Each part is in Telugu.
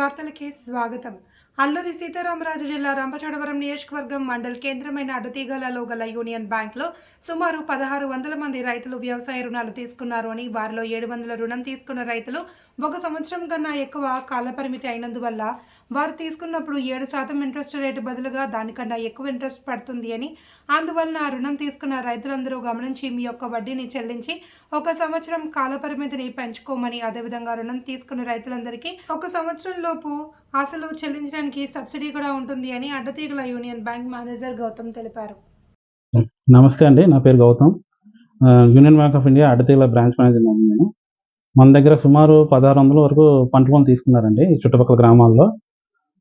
వార్తలకి స్వాగతం. అల్లూరి సీతారామరాజు జిల్లా రంపచోడవరం నియోజకవర్గం మండల్ కేంద్రమైన అడతీగలలో గల యూనియన్ బ్యాంక్లో సుమారు పదహారు వందల మంది రైతులు వ్యవసాయ రుణాలు తీసుకున్నారు అని వారిలో ఏడు వందల రుణం తీసుకున్న రైతులు ఒక సంవత్సరం కన్నా ఎక్కువ కాలపరిమితి అయినందువల్ల వారు తీసుకున్నప్పుడు ఏడు శాతం ఇంట్రెస్ట్ రేటు బదులుగా దానికన్నా ఎక్కువ ఇంట్రెస్ట్ పడుతుంది అని. అందువలన ఆ రుణం తీసుకున్న రైతులందరూ గమనించి మీ యొక్క వడ్డీని చెల్లించి ఒక సంవత్సరం కాలపరిమితిని పెంచుకోమని అదేవిధంగా రుణం తీసుకున్న రైతులందరికీ ఒక సంవత్సరం లోపు అసలు చెల్లించడానికి సబ్సిడీ కూడా ఉంటుంది అని Addateegala Union Bank manager Gautam తెలిపారు. నమస్తే అండి నా పేరు Gautam. Union Bank of India Addateegala branch manager నేను. మన దగ్గర సుమారు పదహారు వందల వరకు పంట లోన్ తీసుకున్నారండి ఈ చుట్టుపక్కల గ్రామాల్లో.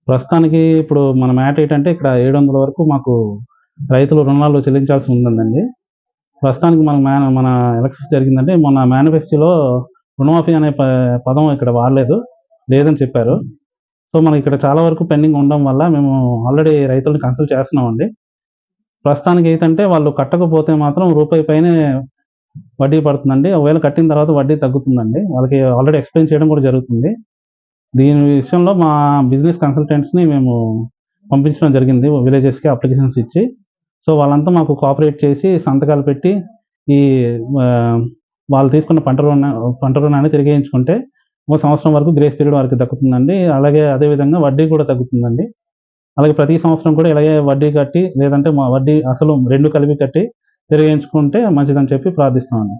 ప్రస్తుతానికి ఇప్పుడు మన మ్యాట్ ఏంటంటే ఇక్కడ ఏడు వందల వరకు మాకు రైతులు రుణాలు చెల్లించాల్సి ఉందండి. ప్రస్తుతానికి మన మేన మన ఎలక్షన్స్ జరిగిందంటే మొన్న మేనిఫెస్టోలో రుణమాఫీ అనే ప- పదం ఇక్కడ వాడలేదు. లేదని చెప్పారు. సో మనకి ఇక్కడ చాలా వరకు పెండింగ్ ఉండడం వల్ల మేము ఆల్రెడీ రైతులను కన్సల్ట్ చేస్తున్నామండి. ప్రస్తుతానికి ఏంటంటే వాళ్ళు కట్టకపోతే మాత్రం రూపాయి పైనే వడ్డీ పడుతుందండి. ఒకవేళ కట్టిన తర్వాత వడ్డీ తగ్గుతుందండి. వాళ్ళకి ఆల్రెడీ ఎక్స్ప్లెయిన్ చేయడం కూడా జరుగుతుంది. దీని విషయంలో మా బిజినెస్ కన్సల్టెంట్స్ని మేము పంపించడం జరిగింది. విలేజెస్కి అప్లికేషన్స్ ఇచ్చి. సో వాళ్ళంతా మాకు కోఆపరేట్ చేసి సంతకాలు పెట్టి ఈ వాళ్ళు తీసుకున్న పంట రుణ పంట రుణాన్ని తిరిగేయించుకుంటే ఒక సంవత్సరం వరకు గ్రేస్ పీరియడ్ వారికి దక్కుతుందండి అలాగే అదేవిధంగా వడ్డీ కూడా తగ్గుతుందండి. అలాగే ప్రతి సంవత్సరం కూడా ఇలాగే వడ్డీ కట్టి లేదంటే మా వడ్డీ అసలు రెండు కలిపి కట్టి తిరిగేయించుకుంటే మంచిదని చెప్పి ప్రార్థిస్తున్నాను